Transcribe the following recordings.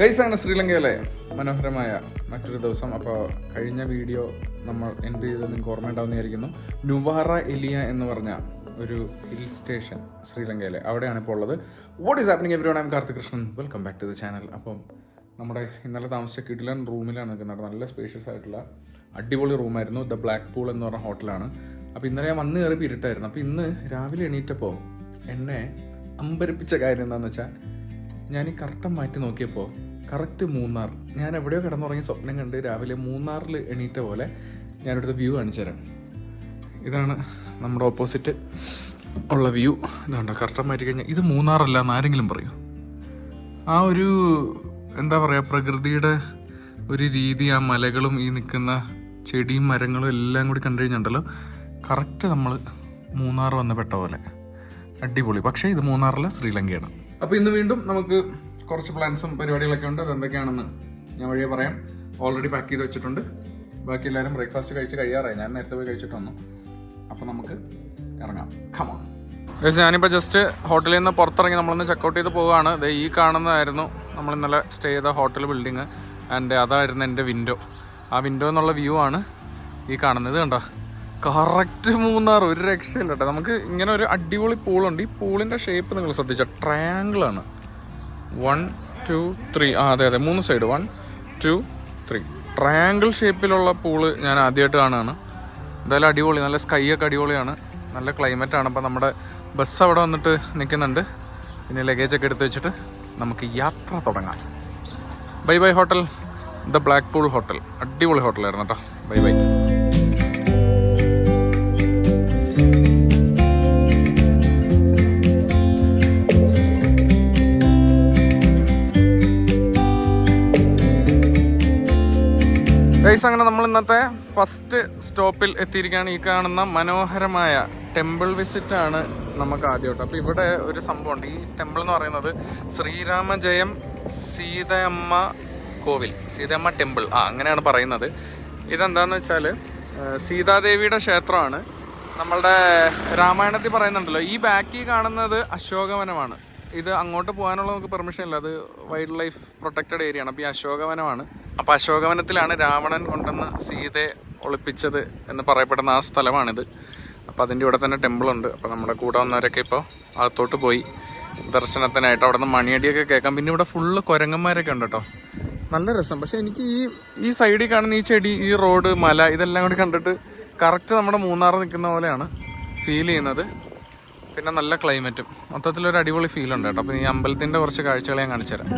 Guys അങ്ങനെ ശ്രീലങ്കയിലെ മനോഹരമായ മറ്റൊരു ദിവസം. അപ്പോൾ കഴിഞ്ഞ വീഡിയോ നമ്മൾ എന്റെ ചെയ്ത് നിങ്ങൾക്ക് ഓർമ്മയുണ്ടാവുന്നതായിരിക്കുന്നു നുവാറ എലിയ എന്ന് പറഞ്ഞ ഒരു ഹിൽ സ്റ്റേഷൻ ശ്രീലങ്കയിലെ. അവിടെയാണ് ഇപ്പോൾ ഉള്ളത്. What is happening everyone I'm Karthik Krishnan welcome back to the channel അപ്പം നമ്മുടെ ഇന്നലെ താമസിച്ച കിഡിലൻ റൂമിലാണ് നിൽക്കുന്നത്. നല്ല സ്പേഷ്യസ് ആയിട്ടുള്ള അടിപൊളി റൂമായിരുന്നു. ദ ബ്ലാക്ക് പൂൾ എന്ന് പറഞ്ഞ ഹോട്ടലാണ്. അപ്പോൾ ഇന്നലെ ഞാൻ വന്ന് കയറി ഇരുട്ടായിരുന്നു. അപ്പോൾ ഇന്ന് രാവിലെ എണീറ്റപ്പോൾ എന്നെ അമ്പരപ്പിച്ച കാര്യം എന്താണെന്ന് വെച്ചാൽ ഞാൻ ഈ കറക്റ്റം മാറ്റി നോക്കിയപ്പോൾ കറക്റ്റ് മൂന്നാർ. ഞാൻ എവിടെയോ കിടന്നുറങ്ങി സ്വപ്നം കണ്ട് രാവിലെ മൂന്നാറിൽ എണീറ്റ പോലെ ഞാനിവിടുത്തെ വ്യൂ കാണിച്ചു തരാം ഇതാണ് നമ്മുടെ ഓപ്പോസിറ്റ് ഉള്ള വ്യൂ ഇതുണ്ട് കറക്റ്റ് മാറ്റി കഴിഞ്ഞാൽ ഇത് മൂന്നാറല്ല എന്ന് ആരെങ്കിലും പറയൂ? ആ ഒരു എന്താ പറയുക പ്രകൃതിയുടെ ഒരു രീതി ആ മലകളും ഈ നിൽക്കുന്ന ചെടിയും മരങ്ങളും എല്ലാം കൂടി കണ്ടു കഴിഞ്ഞിട്ടുണ്ടല്ലോ കറക്റ്റ് നമ്മൾ മൂന്നാർ വന്ന് പെട്ട പോലെ. അടിപൊളി. പക്ഷേ ഇത് മൂന്നാറിലെ ശ്രീലങ്കയാണ്. അപ്പോൾ ഇന്ന് വീണ്ടും നമുക്ക് കുറച്ച് പ്ലാൻസും പരിപാടികളൊക്കെ ഉണ്ട്. അതെന്തൊക്കെയാണെന്ന് ഞാൻ വഴിയെ പറയാം. ഓൾറെഡി പാക്ക് ചെയ്ത് വെച്ചിട്ടുണ്ട്. ബാക്കി എല്ലാവരും ബ്രേക്ക്ഫാസ്റ്റ് കഴിച്ച് കഴിയാറായി. ഞാൻ നേരത്തെ പോയി കഴിച്ചിട്ട് വന്നു. അപ്പോൾ നമുക്ക് ഇറങ്ങാം. കമോൺ ഞാനിപ്പോൾ ജസ്റ്റ് ഹോട്ടലിൽ നിന്ന് പുറത്തിറങ്ങി നമ്മളൊന്ന് ചെക്കൗട്ട് ചെയ്ത് പോവുകയാണ്. ദേ ഈ കാണുന്നതായിരുന്നു നമ്മൾ ഇന്നലെ സ്റ്റേ ചെയ്ത ഹോട്ടൽ ബിൽഡിങ് ആൻഡ് അതായിരുന്നു എന്റെ വിൻഡോ ആ വിൻഡോ എന്നുള്ള വ്യൂ ആണ് ഈ കാണുന്നത് കണ്ടോ? കറക്റ്റ് മൂന്നാർ ഒരു രക്ഷയില്ല കേട്ടോ. നമുക്ക് ഇങ്ങനെ ഒരു അടിപൊളി പൂളുണ്ട് ഈ പൂളിന്റെ ഷേപ്പ് നിങ്ങൾ ശ്രദ്ധിച്ച? ട്രയാങ്കിൾ ആണ്. വൺ ടു ത്രീ ആ അതെ അതെ. മൂന്ന് side one two three triangle ഷേപ്പിലുള്ള പൂൾ ഞാൻ ആദ്യമായിട്ട് കാണുകയാണ്. എന്തായാലും അടിപൊളി നല്ല സ്കൈ ഒക്കെ അടിപൊളിയാണ്. നല്ല ക്ലൈമറ്റ് ആണ്. അപ്പോൾ നമ്മുടെ ബസ് അവിടെ വന്നിട്ട് നിൽക്കുന്നുണ്ട് പിന്നെ ലഗേജ് ഒക്കെ എടുത്ത് വെച്ചിട്ട് നമുക്ക് യാത്ര തുടങ്ങാം. Bye bye hotel the Blackpool hotel അടിപൊളി ഹോട്ടലായിരുന്നു കേട്ടോ ബൈ ബൈ ഗൈസ് അങ്ങനെ നമ്മൾ ഇന്നത്തെ ഫസ്റ്റ് സ്റ്റോപ്പിൽ എത്തിയിരിക്കുകയാണ്. ഈ കാണുന്ന മനോഹരമായ ടെമ്പിൾ വിസിറ്റ് ആണ് നമുക്ക് ആദ്യമായിട്ട്. അപ്പോൾ ഇവിടെ ഒരു സംഭവമുണ്ട് ഈ ടെമ്പിൾ എന്ന് പറയുന്നത് ശ്രീരാമജയം സീതയമ്മ കോവിൽ സീതയമ്മ ടെമ്പിൾ ആ അങ്ങനെയാണ് പറയുന്നത്. ഇതെന്താന്ന് വെച്ചാൽ സീതാദേവിയുടെ ക്ഷേത്രമാണ്. നമ്മളുടെ രാമായണത്തിൽ പറയുന്നുണ്ടല്ലോ ഈ ബാക്കി കാണുന്നത് അശോകവനമാണ്. ഇത് അങ്ങോട്ട് പോകാനുള്ള നമുക്ക് പെർമിഷൻ ഇല്ല. അത് വൈൽഡ് ലൈഫ് പ്രൊട്ടക്റ്റഡ് ഏരിയ ആണ്. അപ്പോൾ ഈ അശോകവനമാണ്. അപ്പോൾ അശോകവനത്തിലാണ് രാവണൻ കൊണ്ടുവന്ന് സീതയെ ഒളിപ്പിച്ചത് എന്ന് പറയപ്പെടുന്ന ആ സ്ഥലമാണിത്. അപ്പോൾ അതിന്റെ ഇവിടെ തന്നെ ടെമ്പിൾ ഉണ്ട്. അപ്പോൾ നമ്മുടെ കൂടെ വന്നവരൊക്കെ ഇപ്പോൾ അകത്തോട്ട് പോയി ദർശനത്തിനായിട്ട് അവിടെ നിന്ന് മണിയടിയൊക്കെ കേൾക്കാം. പിന്നെ ഇവിടെ ഫുള്ള് കുരങ്ങന്മാരൊക്കെ ഉണ്ട് കേട്ടോ. നല്ല രസം. പക്ഷെ എനിക്ക് ഈ ഈ സൈഡിൽ കാണുന്ന ഈ ചെടി ഈ റോഡ് മല ഇതെല്ലാം കൂടി കണ്ടിട്ട് കറക്റ്റ് നമ്മുടെ മൂന്നാർ നിൽക്കുന്ന പോലെയാണ് ഫീൽ ചെയ്യുന്നത്. പിന്നെ നല്ല ക്ലൈമറ്റും മൊത്തത്തിലൊരു അടിപൊളി ഫീൽ ഉണ്ട് കേട്ടോ. അപ്പം ഈ അമ്പലത്തിന്റെ കുറച്ച് കാഴ്ചകൾ ഞാൻ കാണിച്ചു തരാം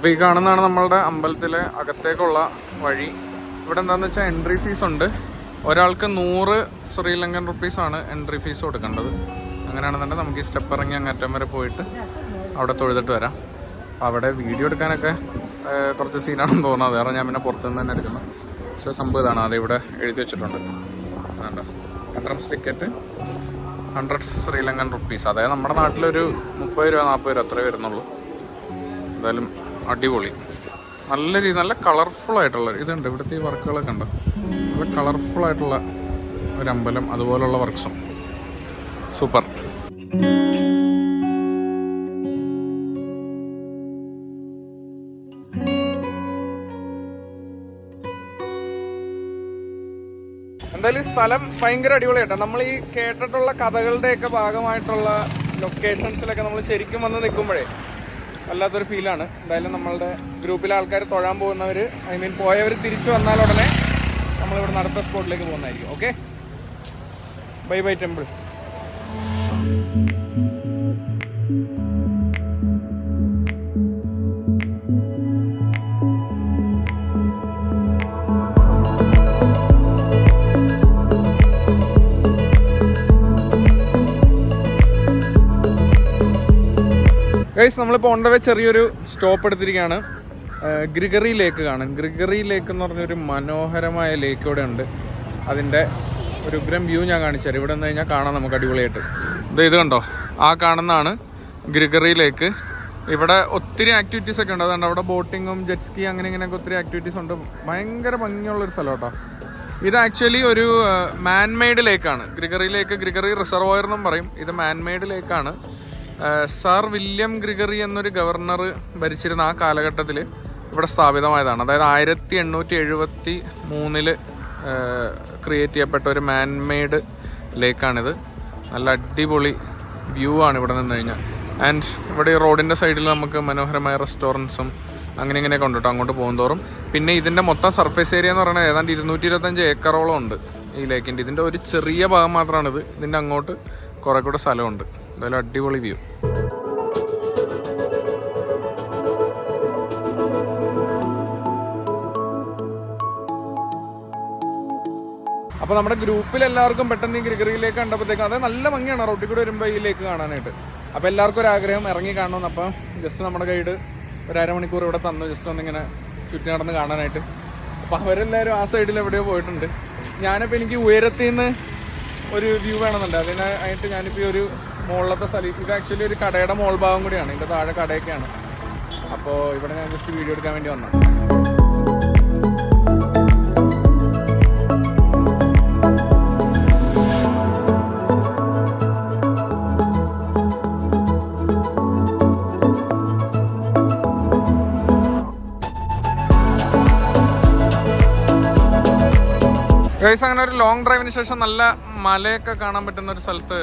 അപ്പോൾ ഈ കാണുന്നതാണ് നമ്മളുടെ അമ്പലത്തിലെ അകത്തേക്കുള്ള വഴി. ഇവിടെ എന്താണെന്ന് വെച്ചാൽ എൻട്രി ഫീസ് ഉണ്ട്. ഒരാൾക്ക് നൂറ് ശ്രീലങ്കൻ റുപ്പീസാണ് എൻട്രി ഫീസ് കൊടുക്കേണ്ടത്. അങ്ങനെയാണെന്നുണ്ടെങ്കിൽ നമുക്ക് ഈ സ്റ്റെപ്പ് ഇറങ്ങി അങ്ങേറ്റം വരെ പോയിട്ട് അവിടെ തൊഴുതിട്ട് വരാം. അവിടെ വീഡിയോ എടുക്കാനൊക്കെ കുറച്ച് സീനാണെന്ന് തോന്നുന്നത് വേറെ ഞാൻ പിന്നെ പുറത്തുനിന്ന് തന്നെ എടുക്കുന്നത് പക്ഷേ സംഭവം ഇതാണ്. അത് ഇവിടെ എഴുതി വെച്ചിട്ടുണ്ട്. വേണ്ട entrance ticket hundred Sri Lankan rupees അതായത് നമ്മുടെ നാട്ടിലൊരു മുപ്പത് രൂപ നാൽപ്പത് രൂപ അത്രേ വരുന്നുള്ളൂ. എന്തായാലും അടിപൊളി. നല്ല രീതി നല്ല കളർഫുൾ ആയിട്ടുള്ള ഇതുണ്ട് ഇവിടുത്തെ ഈ വർക്കുകളൊക്കെ ഉണ്ട്. നല്ല കളർഫുൾ ആയിട്ടുള്ള ഒരു അമ്പലം അതുപോലുള്ള വർക്ക്സും. സൂപ്പർ. എന്തായാലും സ്ഥലം ഭയങ്കര അടിപൊളിയാട്ടോ നമ്മൾ ഈ കേട്ടിട്ടുള്ള കഥകളുടെയൊക്കെ ഭാഗമായിട്ടുള്ള ലൊക്കേഷൻസിലൊക്കെ നമ്മൾ ശരിക്കും വന്ന് നിൽക്കുമ്പോഴേ വല്ലാത്തൊരു ഫീലാണ്. എന്തായാലും നമ്മളുടെ ഗ്രൂപ്പിലെ ആൾക്കാർ തൊഴാൻ പോകുന്നവർ ഐ മീൻ പോയവർ തിരിച്ചു വന്നാൽ ഉടനെ നമ്മളിവിടെ നടത്ത സ്പോട്ടിലേക്ക് പോകുന്നതായിരിക്കും. Okay bye bye temple guys നമ്മളിപ്പോൾ ഓൺ ദ വേ ചെറിയൊരു സ്റ്റോപ്പ് എടുത്തിരിക്കുകയാണ്. ഗ്രിഗറി ലേക്ക് കാണാൻ. ഗ്രിഗറി ലേക്ക് എന്ന് പറഞ്ഞൊരു മനോഹരമായ ലേക്ക് ഇവിടെ ഉണ്ട്. അതിന്റെ ഒരു ഉഗ്രം വ്യൂ ഞാൻ കാണിച്ചു തരാം. ഇവിടെ നിന്ന് കഴിഞ്ഞാൽ കാണാം നമുക്ക് അടിപൊളിയായിട്ട്. ഇത് ഇത് കണ്ടോ? ആ കാണുന്നതാണ് ഗ്രിഗറി ലേക്ക് ഇവിടെ ഒത്തിരി ആക്ടിവിറ്റീസ് ഒക്കെ ഉണ്ട്. അതുകൊണ്ട് അവിടെ ബോട്ടിങ്ങും ജെറ്റ് സ്കി അങ്ങനെ ഇങ്ങനെയൊക്കെ ഒത്തിരി ആക്ടിവിറ്റീസ് ഉണ്ട്. ഭയങ്കര ഭംഗിയുള്ളൊരു സ്ഥലം കേട്ടോ. ഇത് ആക്ച്വലി ഒരു മാൻമെയ്ഡ് ലേക്കാണ് ഗ്രിഗറി ലേക്ക് ഗ്രിഗറി റിസർവോയർ എന്നും പറയും. ഇത് മാൻമെയ്ഡ് ലേക്കാണ് സർ വില്യം ഗ്രിഗറി എന്നൊരു ഗവർണർ ഭരിച്ചിരുന്ന ആ കാലഘട്ടത്തിൽ ഇവിടെ സ്ഥാപിതമായതാണ്. അതായത് ആയിരത്തി എണ്ണൂറ്റി എഴുപത്തി മൂന്നിൽ ക്രിയേറ്റ് ചെയ്യപ്പെട്ട ഒരു മാൻമെയ്ഡ് ലേക്കാണിത്. നല്ല അടിപൊളി വ്യൂ ആണ് ഇവിടെ നിന്ന് കഴിഞ്ഞാൽ. ആൻഡ് ഇവിടെ ഈ റോഡിന്റെ സൈഡിൽ നമുക്ക് മനോഹരമായ റെസ്റ്റോറന്റ്സും അങ്ങനെ ഇങ്ങനെയൊക്കെ ഉണ്ട് കേട്ടോ അങ്ങോട്ട് പോകുന്തോറും പിന്നെ ഇതിന്റെ മൊത്തം സർഫേസ് ഏരിയ എന്ന് പറയുന്നത് ഏതാണ്ട് ഇരുന്നൂറ്റി ഇരുപത്തഞ്ച് ഏക്കറോളം ഉണ്ട് ഈ ലേക്കിന്റെ ഇതിന്റെ ഒരു ചെറിയ ഭാഗം മാത്രമാണിത് ഇതിന്റെ അങ്ങോട്ട് കുറേ കൂടെ സ്ഥലമുണ്ട്. എന്തായാലും അടിപൊളി വ്യൂ. അപ്പോൾ നമ്മുടെ ഗ്രൂപ്പിൽ എല്ലാവർക്കും പെട്ടെന്ന് ഈ ഗ്രിഗറിയിലേക്ക് കണ്ടപ്പോഴത്തേക്കും അത് നല്ല ഭംഗിയാണ് റോട്ടിൽ കൂടെ വരുമ്പോൾ ഈ ലേക്ക് കാണാനായിട്ട്. അപ്പോൾ എല്ലാവർക്കും ഒരു ആഗ്രഹം ഇറങ്ങി കാണണമെന്ന് അപ്പം ജസ്റ്റ് നമ്മുടെ ഗൈഡ് ഒരു അരമണിക്കൂർ ഇവിടെ തന്നു ജസ്റ്റ് ഒന്നിങ്ങനെ ചുറ്റി നടന്ന് കാണാനായിട്ട്. അപ്പോൾ അവരെല്ലാവരും ആ സൈഡിൽ എവിടെയോ പോയിട്ടുണ്ട്. ഞാനിപ്പോൾ എനിക്ക് ഉയരത്തിൽ നിന്ന് ഒരു വ്യൂ വേണമെന്നുണ്ട്. അതിനായിട്ട് ഞാനിപ്പോൾ ഒരു മുകളിലത്തെ സ്ഥലം. ഇത് ആക്ച്വലി ഒരു കടയുടെ മോൾ ഭാഗം കൂടിയാണ്. ഇതിന്റെ താഴെ കടയൊക്കെയാണ്. അപ്പോൾ ഇവിടെ ഞാൻ ജസ്റ്റ് വീഡിയോ എടുക്കാൻ വേണ്ടി വന്നതാണ് ഗൈസ് അങ്ങനെ ഒരു ലോങ് ഡ്രൈവിന് ശേഷം നല്ല മലയൊക്കെ കാണാൻ പറ്റുന്ന ഒരു സ്ഥലത്ത്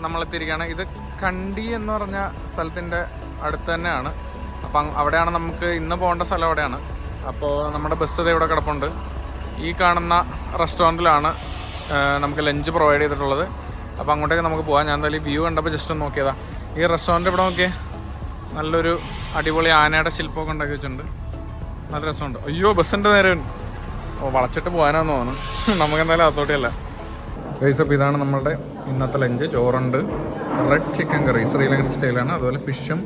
നമ്മൾ എത്തിയിരിക്കുകയാണ് ഇത് കണ്ടി എന്ന് പറഞ്ഞ സ്ഥലത്തിന്റെ അടുത്ത് തന്നെയാണ്. അപ്പം അവിടെയാണ് നമുക്ക് ഇന്ന് പോകേണ്ട സ്ഥലം അവിടെയാണ്. അപ്പോൾ നമ്മുടെ ബസ് ഇവിടെ കിടപ്പുണ്ട്. ഈ കാണുന്ന റെസ്റ്റോറന്റിലാണ് നമുക്ക് ലഞ്ച് പ്രൊവൈഡ് ചെയ്തിട്ടുള്ളത്. അപ്പോൾ അങ്ങോട്ടേക്ക് നമുക്ക് പോകാം ഞാൻ എന്തായാലും വ്യൂ കണ്ടപ്പോൾ ജസ്റ്റ് ഒന്ന് നോക്കിയതാ. ഈ റെസ്റ്റോറന്റ് ഇവിടെ നോക്കിയേ. നല്ലൊരു അടിപൊളി ആനയുടെ ശില്പമൊക്കെ ഉണ്ടാക്കി വെച്ചിട്ടുണ്ട്. നല്ല രസമുണ്ട്. അയ്യോ ബസ്സിന്റെ നേരം. ഓ വളച്ചിട്ട് പോകാനാന്ന് തോന്നുന്നു. നമുക്ക് എന്തായാലും ഗൈസപ്പ് ഗൈസ് അപ്പോൾ ഇതാണ് നമ്മളുടെ ഇന്നത്തെ ലഞ്ച് ചോറുണ്ട്. റെഡ് ചിക്കൻ കറി ശ്രീലങ്കൻ സ്റ്റൈലാണ് അതുപോലെ ഫിഷും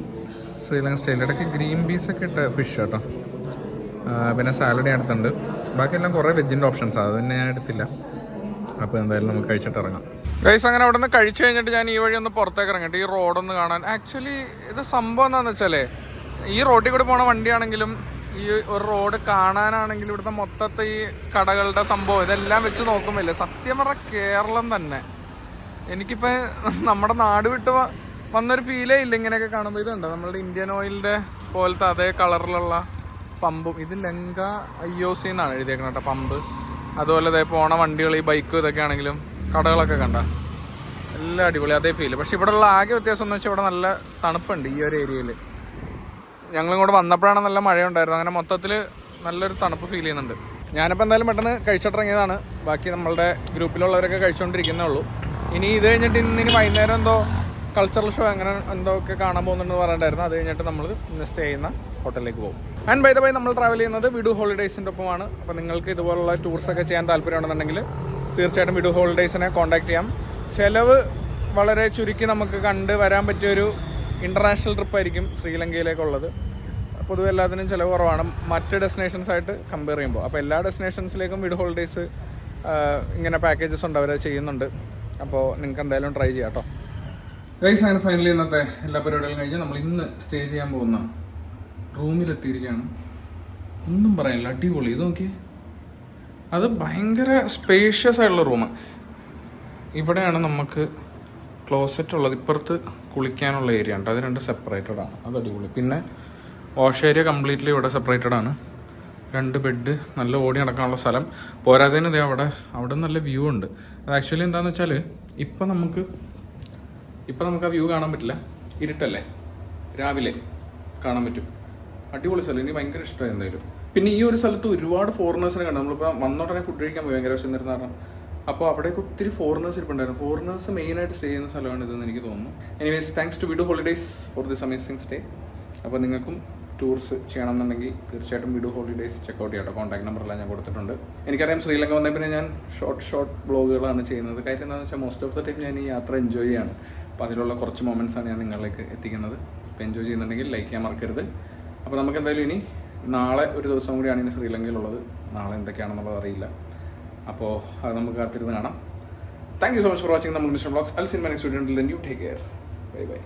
ശ്രീലങ്കൻ സ്റ്റൈൽ ഇടയ്ക്ക് ഗ്രീൻ പീസൊക്കെ ഇട്ട ഫിഷ് കേട്ടോ. പിന്നെ സാലഡ് ഞാൻ എടുത്തിട്ടുണ്ട്. ബാക്കിയെല്ലാം കുറേ വെജിന്റെ ഓപ്ഷൻസാണ് അത് പിന്നെ ഞാൻ എടുത്തില്ല. അപ്പോൾ എന്തായാലും നമുക്ക് കഴിച്ചിട്ട് ഇറങ്ങാം. ഗൈസ് അങ്ങനെ അവിടെ നിന്ന് കഴിച്ചു കഴിഞ്ഞിട്ട് ഞാൻ ഈ വഴി ഒന്ന് പുറത്തേക്ക് ഇറങ്ങിയിട്ട് ഈ റോഡൊന്ന് കാണാൻ. ആക്ച്വലി ഇത് സംഭവം എന്താണെന്ന് വെച്ചാലേ ഈ റോഡിൽ കൂടെ പോണ വണ്ടിയാണെങ്കിലും ഈ ഒരു റോഡ് കാണാനാണെങ്കിലും ഇവിടുത്തെ മൊത്തത്തെ ഈ കടകളുടെ സംഭവം ഇതെല്ലാം വെച്ച് നോക്കുമ്പോഴേ സത്യം പറഞ്ഞാൽ കേരളം തന്നെ. എനിക്കിപ്പോ നമ്മുടെ നാട് വിട്ട് വന്നൊരു ഫീലേ ഇല്ല ഇങ്ങനെയൊക്കെ കാണുമ്പോൾ ഇതുണ്ട്? നമ്മളുടെ ഇന്ത്യൻ ഓയിലിന്റെ പോലത്തെ അതേ കളറിലുള്ള പമ്പും. ഇത് ലങ്ക ഐ ഒ സി എന്നാണ് എഴുതിയേക്കുന്നത് കേട്ടോ പമ്പ്. അതുപോലെ ഇതേ പോണ വണ്ടികൾ ഈ ബൈക്കും ഇതൊക്കെ ആണെങ്കിലും കടകളൊക്കെ കണ്ട. എല്ലാം അടിപൊളി അതേ ഫീൽ പക്ഷെ ഇവിടെ ഉള്ള ആകെ വ്യത്യാസം എന്ന് വെച്ചാൽ ഇവിടെ നല്ല തണുപ്പുണ്ട് ഈ ഒരു ഏരിയയിൽ ഞങ്ങൾ ഇങ്ങോട്ട് വന്നപ്പോഴാണ് നല്ല മഴയുണ്ടായിരുന്നു അങ്ങനെ മൊത്തത്തിൽ നല്ലൊരു തണുപ്പ് ഫീൽ ചെയ്യുന്നുണ്ട്. ഞാനിപ്പോൾ എന്തായാലും പെട്ടെന്ന് കഴിച്ചിട്ടിറങ്ങിയതാണ്. ബാക്കി നമ്മളുടെ ഗ്രൂപ്പിലുള്ളവരൊക്കെ കഴിച്ചുകൊണ്ടിരിക്കുന്നേ ഉള്ളൂ. ഇനി ഇത് കഴിഞ്ഞിട്ട് ഇന്ന് ഇനി വൈകുന്നേരം എന്തോ കൾച്ചറൽ ഷോ അങ്ങനെ എന്തോ ഒക്കെ കാണാൻ പോകുന്നുണ്ടെന്ന് പറഞ്ഞിട്ടുണ്ടായിരുന്നു. അത് കഴിഞ്ഞിട്ട് നമ്മൾ ഇന്ന് സ്റ്റേ ചെയ്യുന്ന ഹോട്ടലിലേക്ക് പോകും. ആൻഡ് ബൈ ദ ബൈ നമ്മൾ ട്രാവൽ ചെയ്യുന്നത് വിഡു ഹോളിഡേയ്സിന്റെ ഒപ്പമാണ്. അപ്പോൾ നിങ്ങൾക്ക് ഇതുപോലുള്ള ടൂർസ് ഒക്കെ ചെയ്യാൻ താല്പര്യമുണ്ടെന്നുണ്ടെങ്കിൽ തീർച്ചയായിട്ടും വിഡു ഹോളിഡേയ്സിനെ കോൺടാക്ട് ചെയ്യാം. ചിലവ് വളരെ ചുരുക്കി നമുക്ക് കണ്ട് വരാൻ പറ്റിയൊരു ഇന്റർനാഷണൽ ട്രിപ്പായിരിക്കും ശ്രീലങ്കയിലേക്കുള്ളത് പൊതുവെ എല്ലാത്തിനും ചിലവ് കുറവാണ്. മറ്റ് ഡെസ്റ്റിനേഷൻസ് ആയിട്ട് കമ്പയർ ചെയ്യുമ്പോൾ. അപ്പോൾ എല്ലാ ഡെസ്റ്റിനേഷൻസിലേക്കും വിഡ് ഹോളിഡേയ്സ് ഇങ്ങനെ പാക്കേജസ് ഉണ്ട്. അവർ ചെയ്യുന്നുണ്ട്. അപ്പോൾ നിങ്ങൾക്ക് എന്തായാലും ട്രൈ ചെയ്യാം കേട്ടോ ഗൈസ് ഫൈനലി ഇന്നത്തെ എല്ലാ പരിപാടികളും കഴിഞ്ഞ് നമ്മൾ ഇന്ന് സ്റ്റേ ചെയ്യാൻ പോകുന്ന റൂമിലെത്തിയിരിക്കുകയാണ്. ഒന്നും പറയാനില്ല അടിപൊളി. ഇത് നോക്കി അത് ഭയങ്കര സ്പേഷ്യസ് ആയിട്ടുള്ള റൂം ഇവിടെയാണ് നമുക്ക് ക്ലോസറ്റ് ഉള്ളത്. ഇപ്പുറത്ത് കുളിക്കാനുള്ള ഏരിയ ഉണ്ട്. അത് രണ്ട് സെപ്പറേറ്റഡ് ആണ്. അത് അടിപൊളി. പിന്നെ വാഷ് ഏരിയ കംപ്ലീറ്റ്ലി ഇവിടെ സെപ്പറേറ്റഡ് ആണ്. രണ്ട് ബെഡ് നല്ല ഓടി നടക്കാനുള്ള സ്ഥലം. പോരാത്തതിന് ഇതേ അവിടെ അവിടെ നല്ല വ്യൂ ഉണ്ട്. അത് ആക്ച്വലി എന്താന്ന് വെച്ചാൽ ഇപ്പം നമുക്ക് ഇപ്പം നമുക്ക് ആ വ്യൂ കാണാൻ പറ്റില്ല. ഇരുട്ടല്ലേ? രാവിലെ കാണാൻ പറ്റും. അടിപൊളി സ്ഥലം. എനിക്ക് ഭയങ്കര ഇഷ്ടമായി എന്തായാലും. പിന്നെ ഈ ഒരു സ്ഥലത്ത് ഒരുപാട് ഫോറിനേഴ്സിനെ കണ്ടു. നമ്മളിപ്പോൾ വന്നോടനെ ഫുഡ് കഴിക്കാൻ പോയി. ഭയങ്കര വിശന്നിരുന്ന കാരണം. അപ്പോൾ അവിടേക്ക് ഒത്തിരി ഫോറിനേഴ്സ് ഇരിപ്പുണ്ടായിരുന്നു. ഫോറിനേഴ്സ് മെയിനായിട്ട് സ്റ്റേ ചെയ്യുന്ന സ്ഥലമാണ് ഇതെന്ന് എനിക്ക് തോന്നുന്നു. Anyways thanks to Vidu holidays for this amazing stay അപ്പോൾ നിങ്ങൾക്കും ടൂർസ് ചെയ്യണമെന്നുണ്ടെങ്കിൽ തീർച്ചയായിട്ടും വിഡു ഹോളിഡേയ്സ് ചെക്കൗട്ട് ചെയ്യാം കോൺടാക്ട് നമ്പറെല്ലാം ഞാൻ കൊടുത്തിട്ടുണ്ട്. എനിക്കറിയാം ശ്രീലങ്ക വന്നേ പിന്നെ ഞാൻ ഷോർട്ട് ഷോർട്ട് ബ്ലോഗുകളാണ് ചെയ്യുന്നത്. കാര്യം എന്താണെന്ന് വെച്ചാൽ മോസ്റ്റ് ഓഫ് ദ ടൈം ഞാൻ ഈ യാത്ര എൻജോയ് ചെയ്യാണ്. അപ്പോൾ അതിലുള്ള കുറച്ച് മൊമെന്റ്സ് ആണ് ഞാൻ നിങ്ങളിലേക്ക് എത്തിക്കുന്നത്. അപ്പോൾ എൻജോയ് ചെയ്യുന്നുണ്ടെങ്കിൽ ലൈക്ക് ചെയ്യാൻ മറക്കരുത്. അപ്പോൾ നമുക്ക് എന്തായാലും ഇനി നാളെ ഒരു ദിവസം കൂടിയാണ് ഇനി ശ്രീലങ്കയിലുള്ളത്. നാളെ എന്തൊക്കെയാണെന്നുള്ളത് അറിയില്ല. അപ്പോൾ അത് നമുക്ക് കാത്തിരുന്ന് കാണാം. Thank you so much for watching നമ്മൾ മിസ്റ്റർ ബ്ലോഗ്സ്. അൽ cinema next video you take care bye bye